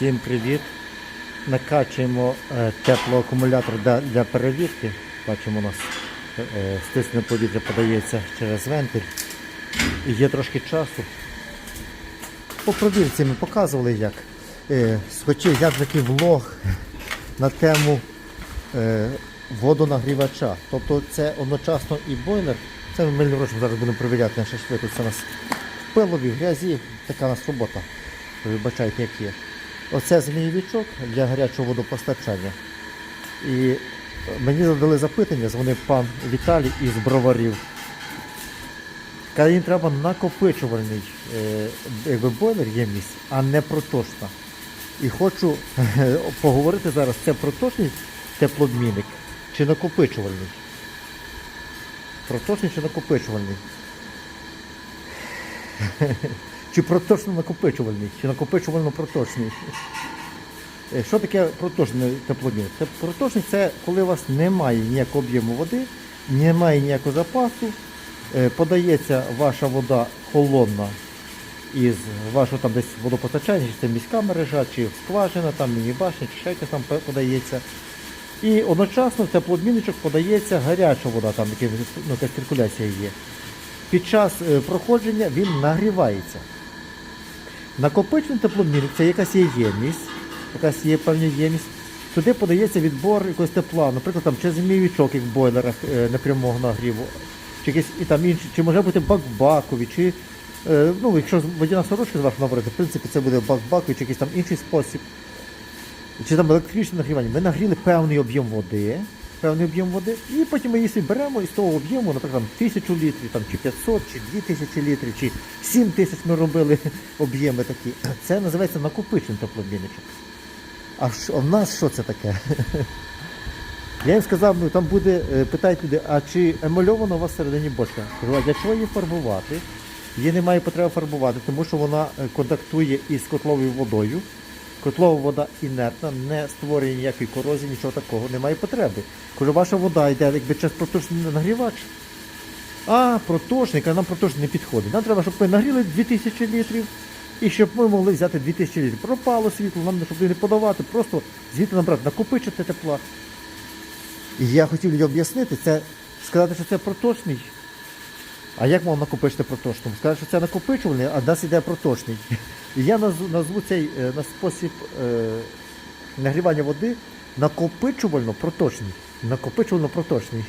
Всім привіт! Накачуємо е, теплоакумулятор для, перевірки. Бачимо, у нас е, стисне повітря подається через вентиль. Є трошки часу. По провірці ми показували, як. Е, Схотів взяти такий влог на тему водонагрівача. Тобто це одночасно і бойлер. Це ми мильним рочем зараз будемо перевіряти на шашлику. Це у нас в пилові, в грязі, така у нас робота. Вибачайте, як є. Оце змієвічок для гарячого водопостачання. І мені задали запитання, дзвонив пан Віталій із броварів. Каже, їм треба накопичувальний е, якби бойлер ємність, а не проточна. І хочу поговорити зараз, це проточний теплообмінник чи накопичувальний. Проточний чи накопичувальний. Чи проточно накопичувальний, чи накопичувально проточний. Е, Що таке проточний? Це проточний це коли у вас немає ніякого об'єму води, немає ніякого запасу, е, подається ваша вода холодна із вашого там десь водопостачання, чи це міська мережа, чи скважина, там міні-башня, чи ще якась там подається. І одночасно в теплообмінничок подається гаряча вода, там яка ну, якась циркуляція є. Під час е, проходження він нагрівається. Накопичений теплообмінник це якась є ємність, якась є певна ємність. Туди подається відбор якогось тепла, наприклад, там чи змійовичок, як в бойлерах е, непрямого нагріву, чи якісь і там інші, чи може бути бак чи е, ну, якщо водяна сорочка з вашого наварити, в принципі, це буде бак чи якийсь там інший спосіб. Чи там електричне нагрівання. Ми нагріли певний об'єм води, певний об'єм води, і потім ми її беремо і з того об'єму, наприклад, там, 1000 літрів, там, чи 500, чи 2000 літрів, чи 7000 ми робили об'єми такі. Це називається накопичений теплообмінничок. А в нас що це таке? Я їм сказав, ну там буде, е, питають люди, а чи емальована у вас всередині бочка? Кажу, для чого її фарбувати? Її немає потреби фарбувати, тому що вона е, контактує із котловою водою. Котлова вода інертна, не створює ніякої корозії, нічого такого, немає потреби. Кажу, ваша вода йде якби через проточний нагрівач. А, проточник, а нам проточник не підходить. Нам треба, щоб ми нагріли 2000 літрів, і щоб ми могли взяти 2000 літрів. Пропало світло, нам щоб не подавати, просто звідти набрати, накопичити тепла. І я хотів людям об'яснити, це сказати, що це проточний. А як можна накопичити проточному? Сказати, що це накопичувальний, а в нас іде проточний. Я назву, цей е, на спосіб е, нагрівання води накопичувально-проточний. Накопичувально-проточний.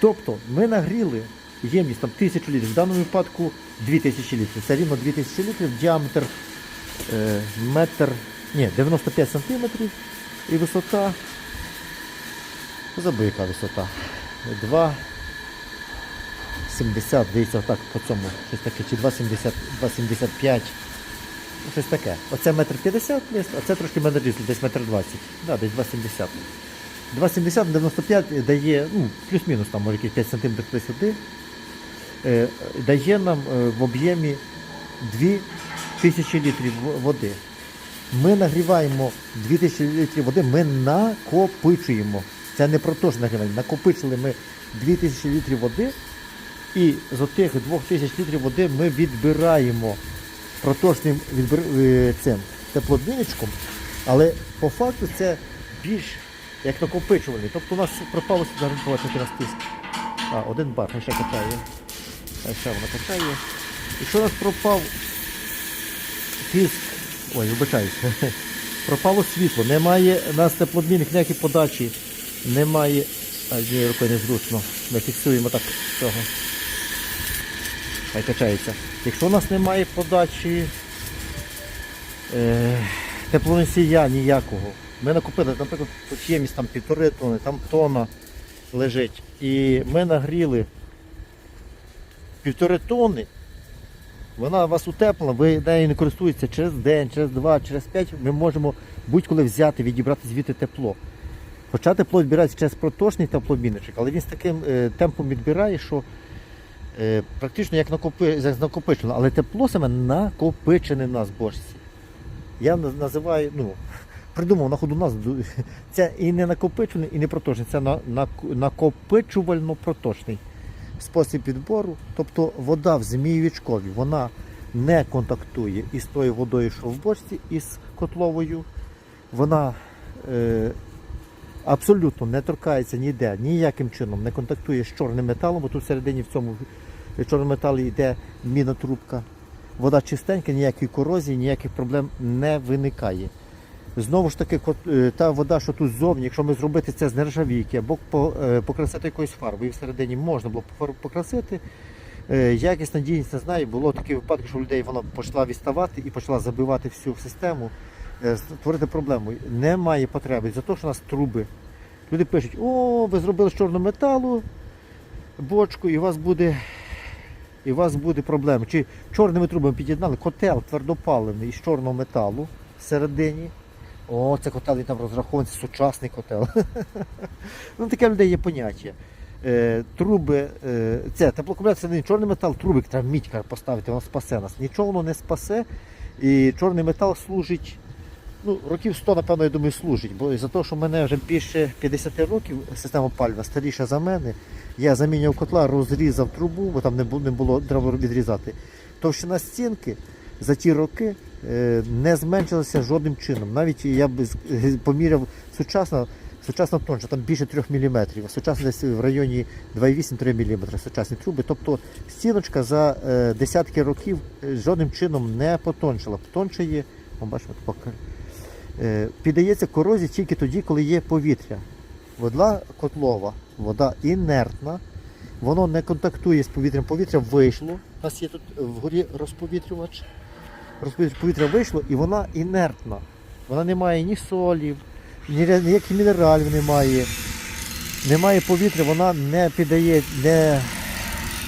Тобто ми нагріли ємність там 1000 літрів, в даному випадку 2000 літрів. Це рівно 2000 літрів, діаметр е, метр, ні, 95 сантиметрів і висота. Забив яка висота. 2. 70, дивіться, отак по цьому. Щось таке, чи 2,75. Щось таке. Оце метр 50 лист, а це трошки мене різно, десь метр 20. Да, десь 2,70. 2,70 на 95 дає, ну, плюс-мінус там, може якісь 5 см туди-сюди. Е, дає нам е, в об'ємі 2000 літрів води. Ми нагріваємо 2000 літрів води, ми накопичуємо. Це не про протожне нагрівання. Накопичили ми 2000 літрів води, і з отих 2000 літрів води ми відбираємо проточним відбир... е, цим теплообмінничком, але по факту це більш як накопичувальний. Тобто у нас пропало зараз бачите тиск. А, один бар, ще качає. Хай ще вона качає. Якщо у нас пропав тиск, ой, вибачаюсь, пропало світло, немає у нас теплообмінних ніякої подачі, немає. А однією рукою незручно. Ми фіксуємо так цього. Хай качається. Якщо у нас немає подачі е, теплоносія ніякого, ми накупили, наприклад, тут ємність там півтори тони, там тона лежить. І ми нагріли півтори тони, вона у вас утеплена, ви нею не користуєтеся через день, через два, через п'ять, ми можемо будь-коли взяти, відібрати звідти тепло. Хоча тепло відбирається через проточний теплообмінничок, але він з таким е, темпом відбирає, що практично як, накопичено, але тепло саме накопичене нас в. Я називаю, ну, придумав на ходу назву. Це і не накопичений, і не проточний, це на, на, накопичувально-проточний спосіб відбору. Тобто вода в змієвічкові, вона не контактує із тою водою, що в бочці, із котловою. Вона е, абсолютно не торкається ніде, ніяким чином не контактує з чорним металом, бо тут всередині в цьому чорному металі йде мінотрубка. Вода чистенька, ніякої корозії, ніяких проблем не виникає. Знову ж таки, е, та вода, що тут ззовні, якщо ми зробити це з нержавійки або е, покрасити якоюсь фарбою, і всередині можна було покрасити. Е, Якість надійність не знаю, було такі випадки, що у людей вона почала відставати і почала забивати всю систему, створити проблему. Немає потреби за те, що у нас труби. Люди пишуть, о, ви зробили з чорного металу бочку, і у вас буде, і у вас буде проблема. Чи чорними трубами під'єднали котел твердопаливний із чорного металу всередині. О, це котел він там розрахований, сучасний котел. ну, таке в людей є поняття. Е, труби, е, це теплоакумулятор це чорний метал, труби треба мідь каже, поставити, воно спасе нас. Нічого воно не спасе. І чорний метал служить, ну, років 100, напевно, я думаю, служить. Бо за те, що в мене вже більше 50 років система пальва старіша за мене, я замінював котла, розрізав трубу, бо там не було, не треба відрізати. Товщина стінки за ті роки е, не зменшилася жодним чином. Навіть я б поміряв сучасно, сучасна тонша, там більше 3 мм, а сучасно десь в районі 2,8-3 мм сучасні труби. Тобто стіночка за е, десятки років е, жодним чином не потоншила. Потоншає, о, бачимо, піддається корозії тільки тоді, коли є повітря. Вода котлова, вода інертна, воно не контактує з повітрям. Повітря вийшло. У нас є тут вгорі розповітрювач. Розповітря повітря вийшло і вона інертна. Вона не має ні солів, ні, ніяких мінералів немає. Немає повітря, вона не піддає, не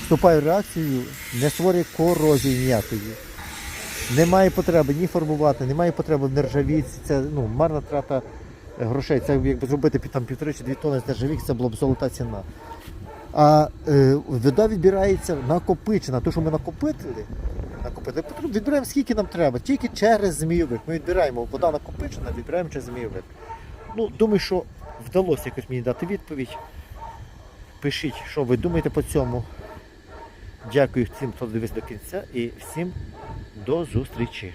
вступає в реакцію, не створює корозії ніякої. Немає потреби ні фарбувати, немає потреби в нержавійці. Це ну, марна трата грошей. Це якби зробити там півтори чи дві тони з нержавійки, це була б золота ціна. А е, вода відбирається накопичена. Те, що ми накопитили, накопити, відбираємо скільки нам треба, тільки через змійовик. Ми відбираємо вода накопичена, відбираємо через змійовик. Ну, думаю, що вдалося якось мені дати відповідь. Пишіть, що ви думаєте по цьому. Дякую всім, хто дивився до кінця, і всім до зустрічі.